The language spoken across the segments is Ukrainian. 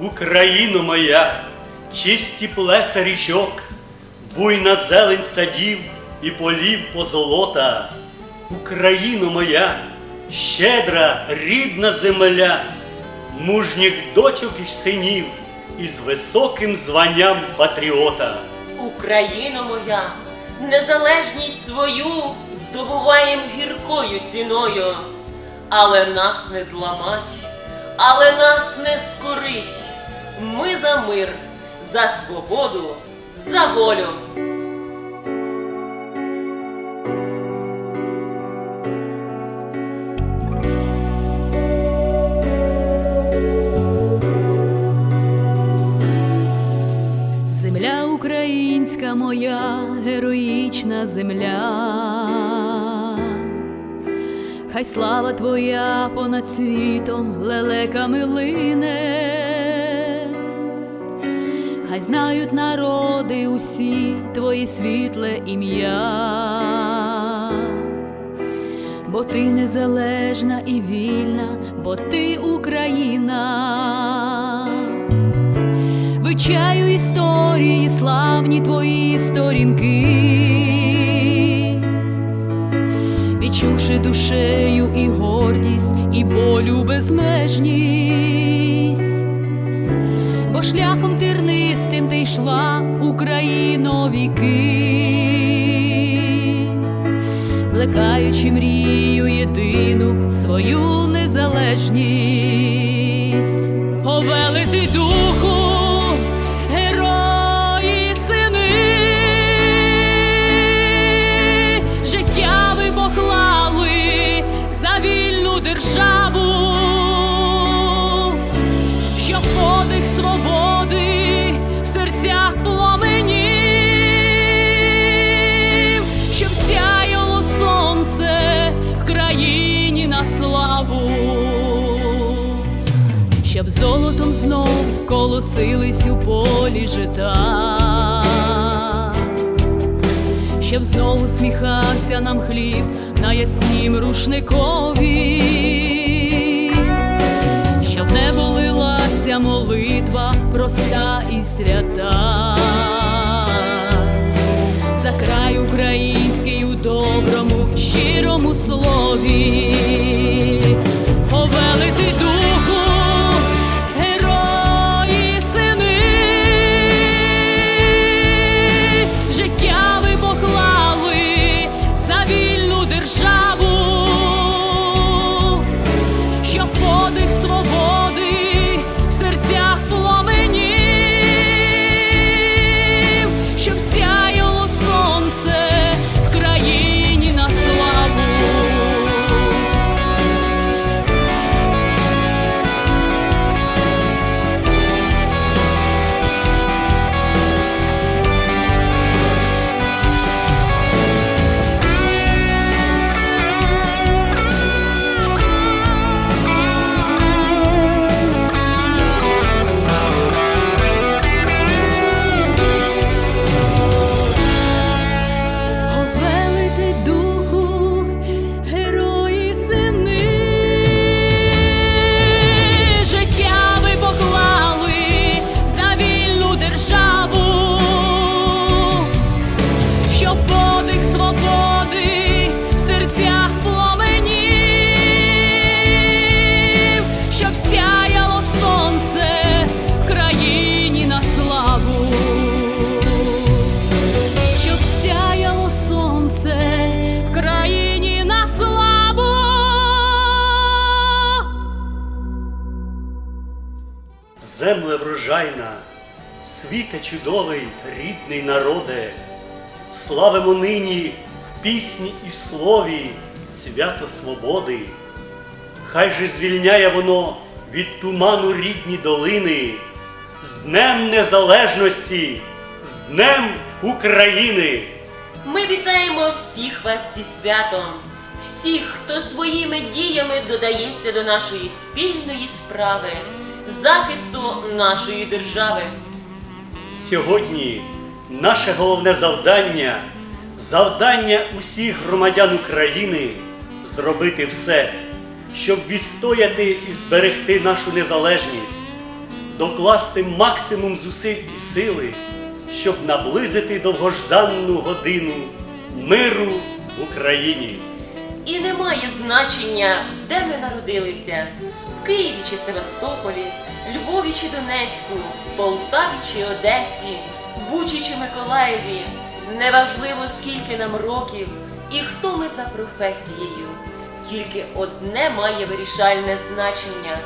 Україно моя, чисті плеса річок, буйна зелень садів і полів позолота. Україно моя, щедра, рідна земля, мужніх дочок і синів із високим званням патріота. Україно моя, незалежність свою здобуваєм гіркою ціною, але нас не зламать, але нас не скорить. Ми за мир, за свободу, за волю. Земля українська моя, героїчна земля. Хай слава твоя понад світом лелеками лине. Хай знають народи усі твоє світле ім'я. Бо ти незалежна і вільна, бо ти Україна. Вивчаю історії, славні твої сторінки, душею і гордість, і болю безмежність, бо шляхом тернистим ти йшла Україно віки, плекаючи мрію єдину свою незалежність. Знов колосились у полі жита, щоб знову сміхався нам хліб на яснім рушникові, щоб не болилася молитва проста і свята. За край український у доброму, щирому слові. О, великий духу, Земле врожайна, світе чудовий, рідний народе, славимо нині в пісні і слові свято свободи. Хай же звільняє воно від туману рідні долини, з Днем Незалежності, з Днем України! Ми вітаємо всіх вас зі святом, всіх, хто своїми діями додається до нашої спільної справи, захисту нашої держави. Сьогодні наше головне завдання завдання усіх громадян України зробити все, щоб відстояти і зберегти нашу незалежність, докласти максимум зусиль і сили, щоб наблизити довгожданну годину миру в Україні. І немає значення, де ми народилися Києві чи Севастополі, Львові чи Донецьку, Полтаві чи Одесі, Бучі чи Миколаєві. Неважливо, скільки нам років і хто ми за професією. Тільки одне має вирішальне значення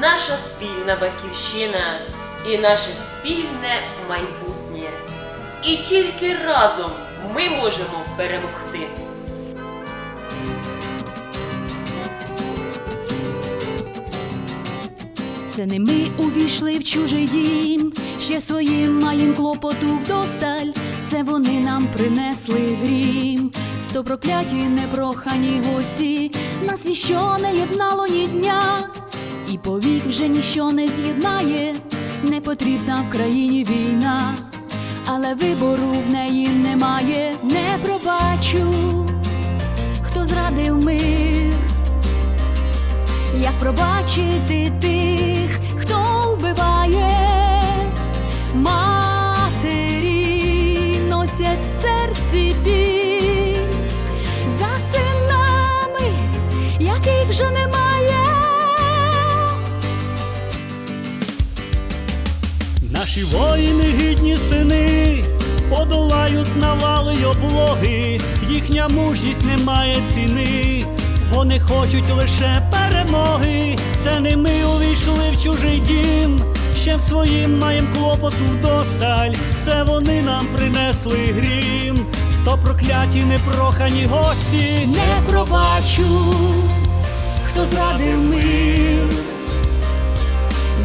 наша спільна батьківщина і наше спільне майбутнє. І тільки разом ми можемо перемогти. Це не ми увійшли в чужий дім, ще своїм маєм клопоту вдосталь, це вони нам принесли грім, сто прокляті непрохані гості, нас ніщо не єднало ні дня, і повік вже ніщо не з'єднає, не потрібна в країні війна, але вибору в неї немає, не пробачу, хто зрадив мир. Як пробачити тих, вбиває, матері носять в серці біль. За синами, яких вже немає. Наші воїни, гідні сини, подолають навали й облоги, їхня мужність не має ціни, вони хочуть лише перемоги. Це не ми увійшли в чужий дім, ще в своїм маєм клопоту вдосталь. Це вони нам принесли грім, сто прокляті непрохані гості. Не пробачу, хто зрадив мир,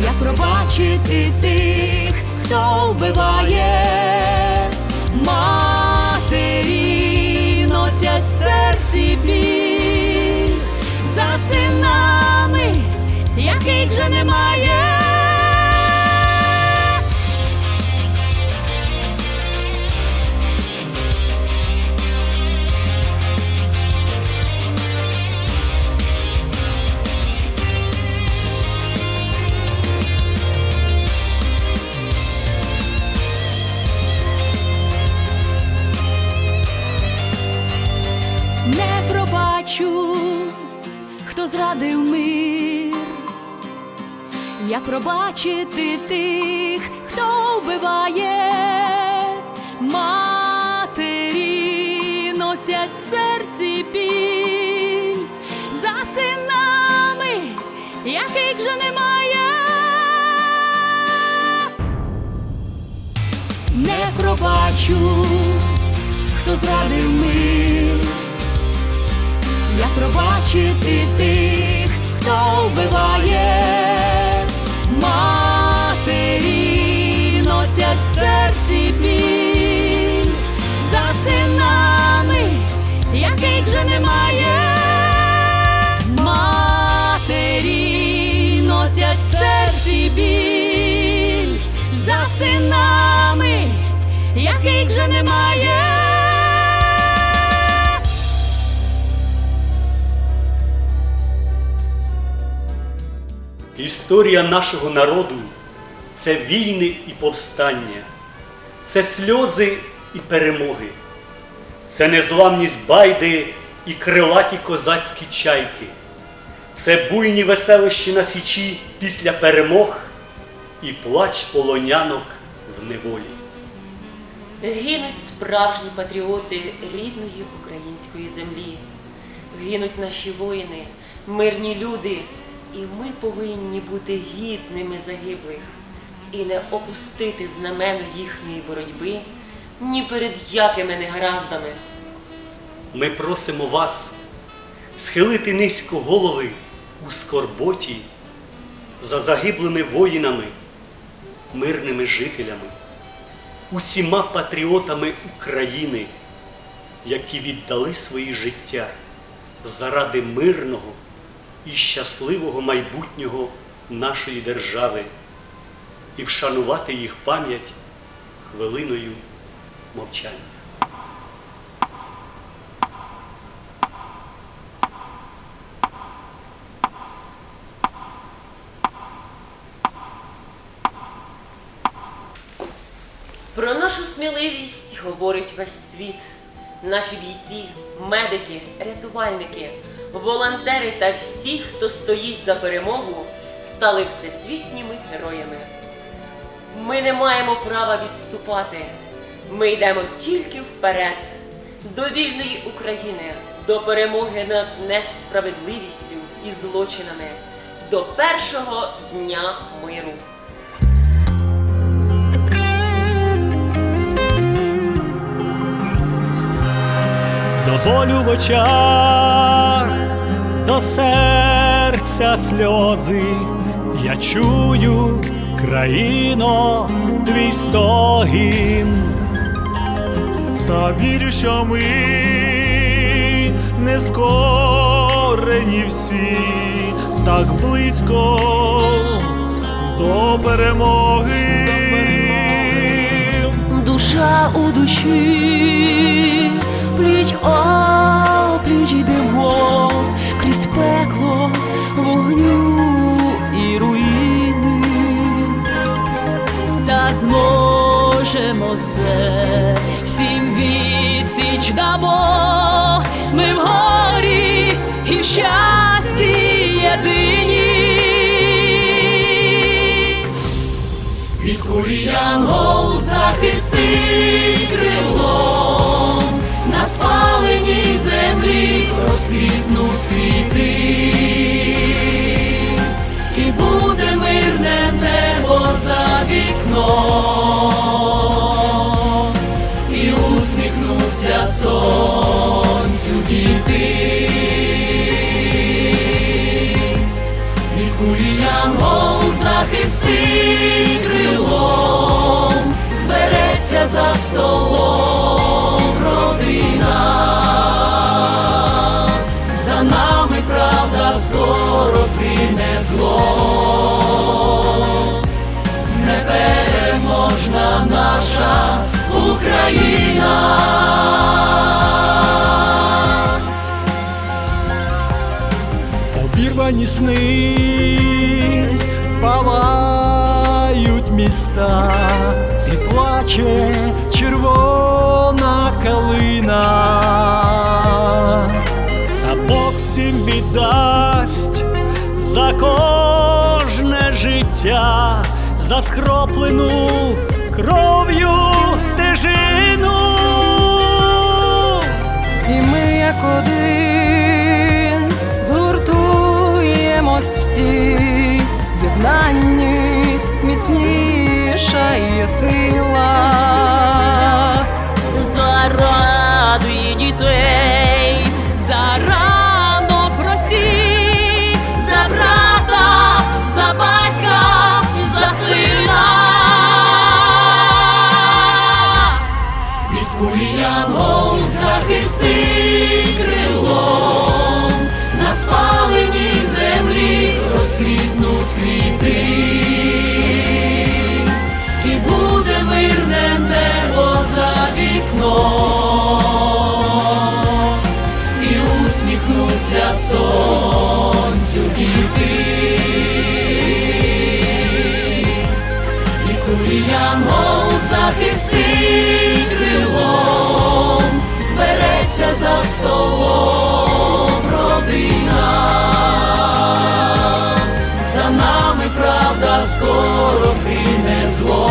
як пробачити тих, хто вбиває, матері носять серці біль за синами, яких вже немає. Пробачити тих, хто вбиває, матері носять в серці біль. За синами, яких вже немає. Не пробачу, хто зрадив мир, як пробачити тих, хто вбиває, Історія нашого народу це війни і повстання, це сльози і перемоги, це незламність байди і крилаті козацькі чайки, це буйні веселищі на січі після перемог і плач полонянок в неволі. Гинуть справжні патріоти рідної української землі. Гинуть наші воїни, мирні люди, і ми повинні бути гідними загиблих і не опустити знамено їхньої боротьби ні перед якими негараздами. Ми просимо вас схилити низько голови у скорботі за загиблими воїнами, мирними жителями, усіма патріотами України, які віддали свої життя заради мирного і щасливого майбутнього нашої держави і вшанувати їх пам'ять хвилиною мовчання. Про нашу сміливість говорить весь світ. Наші бійці, медики, рятувальники, волонтери та всі, хто стоїть за перемогу, стали всесвітніми героями. Ми не маємо права відступати. Ми йдемо тільки вперед, до вільної України, до перемоги над несправедливістю і злочинами, до першого дня миру. До болю в очах, до серця сльози, я чую, країно, твій стогін. Та вірю, що ми не скорені всі, так близько до перемоги. душа у душі, пліч о дамо, ми в горі і в щасті єдині. Від кулі янгол захистить крилом, на спаленій землі розквітнуть квіти, і буде мирне небо за вікном, діти. Від кулі янгол захистить крилом, збереться за столом родина. За нами правда скоро згине зло, непереможна наша Україна. Обірвані сни палають міста і плаче червона калина, а Бог всім віддасть за кожне життя, за скроплену кров'ю янгол захистить крилом, на спаленій землі розквітнуть квіти. І буде мирне небо за вікном, і усміхнуться сонцю діти. І кулі янгол захистить столом родина. За нами правда скоро згине зло,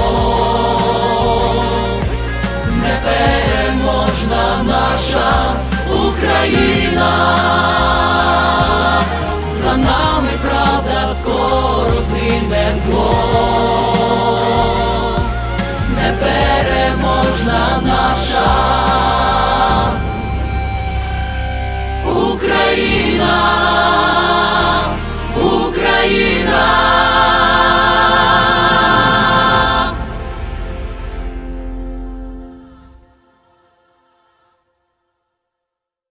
непереможна наша Україна. За нами правда скоро згине зло, непереможна наша Україна.